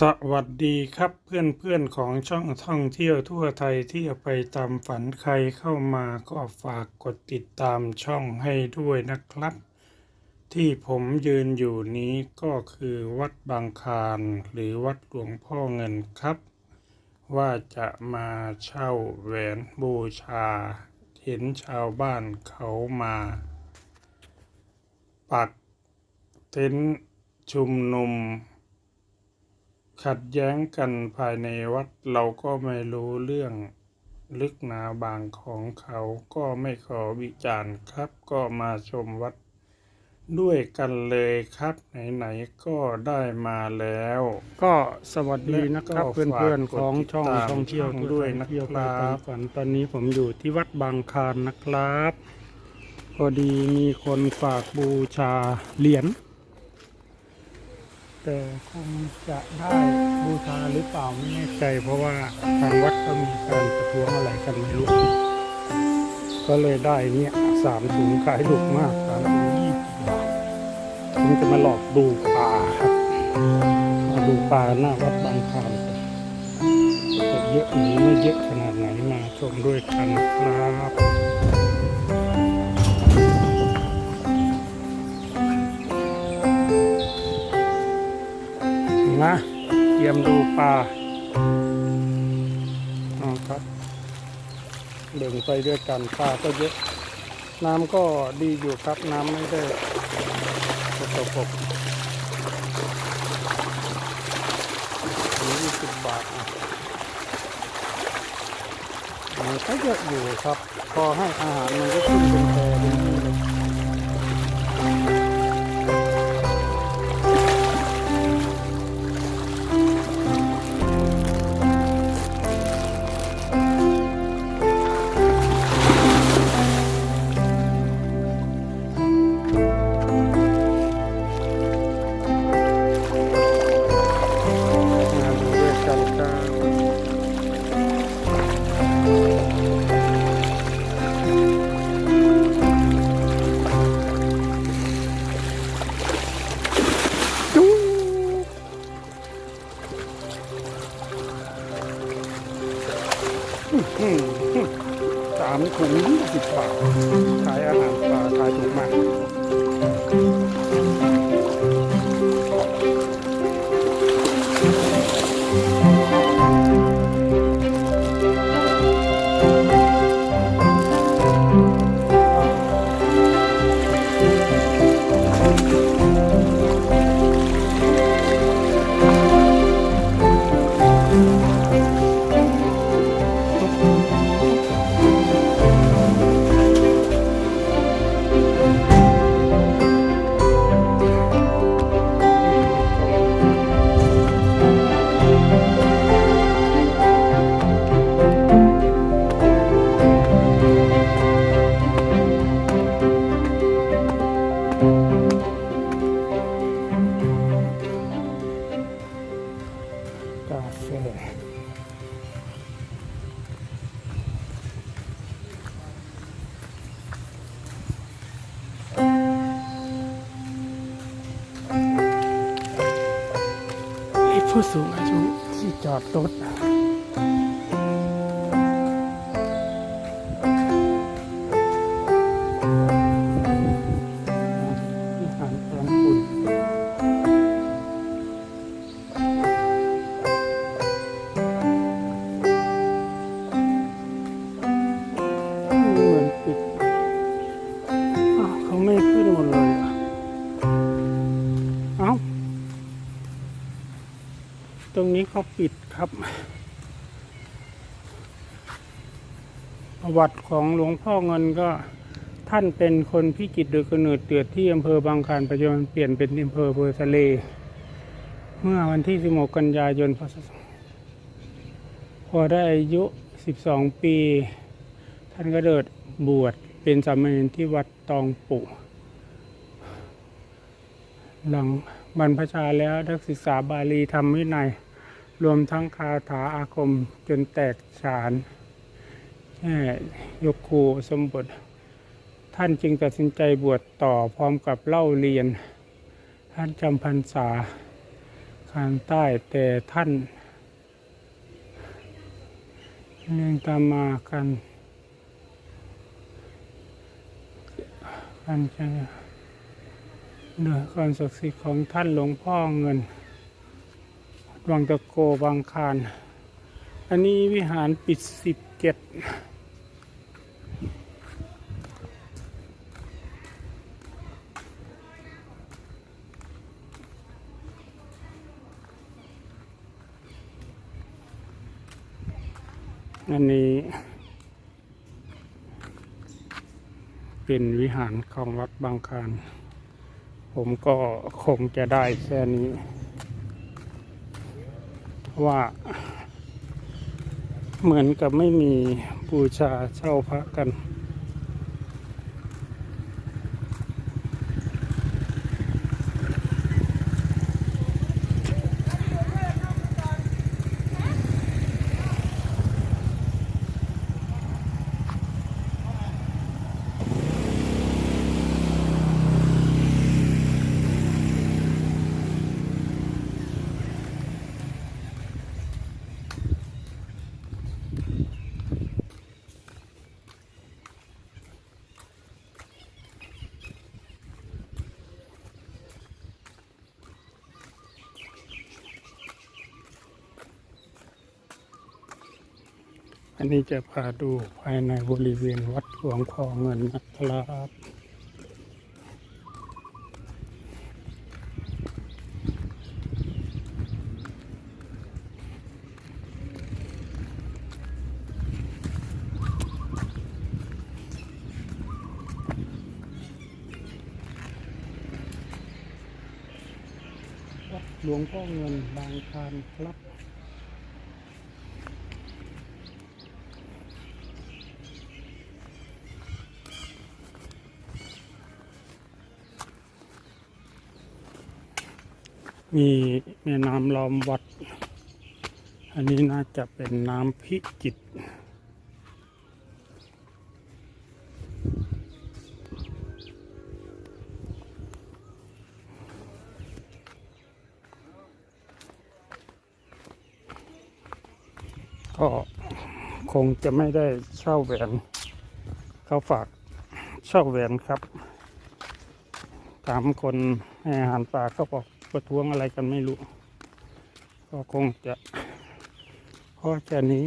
สวัสดีครับเพื่อนเพื่อนของช่องท่องเที่ยวทั่วไทยที่จะไปตามฝันใครเข้ามาก็ฝากกดติดตามช่องให้ด้วยนะครับ ที่ผมยืนอยู่นี้ก็คือวัดบางคารหรือวัดหลวงพ่อเงินครับ ว่าจะมาเช่าแหวนบูชา เห็นชาวบ้านเขามา ปักเต็นท์ชุมนุม ขัดแย้งกันภายในวัดเราก็ไม่รู้เรื่องลึกหนาบางของเขาก็ไม่ขอวิจารณ์ครับ ก็มาชมวัด ด้วยกันเลยครับไหนๆก็ได้มาแล้ว ก็สวัสดีนะครับและก็เพื่อนๆของช่องฝากกดติดตามท่องเที่ยวช่องด้วยนะเที่ยวคไปรัตามบฝันตอนนี้ผมอยู่ที่วัดบางคารนะครับพอดีมีคนฝากบูชาเหรียญ แต่คงจะได้บูชาหรือเปล่าไม่แน่ใจ เพราะว่าทางวัดก็มีการประท้วงอะไรกันไม่รู้ก็เลยได้เนี่ยสามถุงขายถูกมากสามถุงยี่สิบบาทผมจะมาหลอกดูปลาครับมาดูปลาหน้าวัดบางคารกันจะเยอะหรือไม่เยอะขนาดไหนมาชมด้วยกันครับ นะ เตรียมดูปลาครับเดินไปด้วยกันปลาก็เยอะ น้ำก็ดีอยู่ครับ น้ำไม่ได้สกปรกถึงยี่สิบบาทนะมันก็เยอะอยู่ครับ พอให้อาหารมันก็ขึ้นเป็นแพรเป็น ป่าขายอาหารปลาขายถุงมากก ผู้สูงอายุที่จอดรถวิหารพร้อมคุณเหมือนปิดอ้าวเขาไม่ขึ้นหมดเลย ตรงนี้เขาปิดครับ ประวัติของหลวงพ่อเงินก็ท่านเป็นคนพิจิตรโดยกำเนิดเกิดที่อำเภอบางคานปัจจุบันเปลี่ยนเป็นอำเภอเบอร์ทะเล เมื่อวันที่ 16 กันยายนพศพอได้อายุ 12 ปี ท่านก็เดิดบวชเป็นสามเณรที่วัดตองปุ หลังบรรพชาแล้วได้ศึกษาบาลีธรรมวินัย รวมทั้งคาถาอาคมจนแตกฉานแค่ยกครูสมบท ท่านจึงตัดสินใจบวชต่อพร้อมกับเล่าเรียน ท่านจำพรรษาคารใต้แต่ท่านเรียงตามมากันกันจะ เหนือความศักดิ์สิทธิ์ของท่านหลวงพ่อเงิน วังตะโกบางคาร อันนี้วิหารปิดสิบเจ็ดอันนี้ เป็นวิหารของวัดบางคาร ผมก็คงจะได้แค่นี้ ว่า เหมือนกับไม่มีบูชาเช่าพระกัน นนี้จะพาดูภายในบริเวณวัดหลวงพ่อเงินนะครับวัดหลวงพ่อเงินบางคารครับ มีแม่น้ำล้อมวัด อันนี้น่าจะเป็นน้ำพิจิตรก็คงจะไม่ได้เช่าแหวนเขาฝากเช่าแหวนครับถามคนให้อาหารปลาเขาบอก ประท้วงอะไรกันไม่รู้ ก็คงจะพอแค่นี้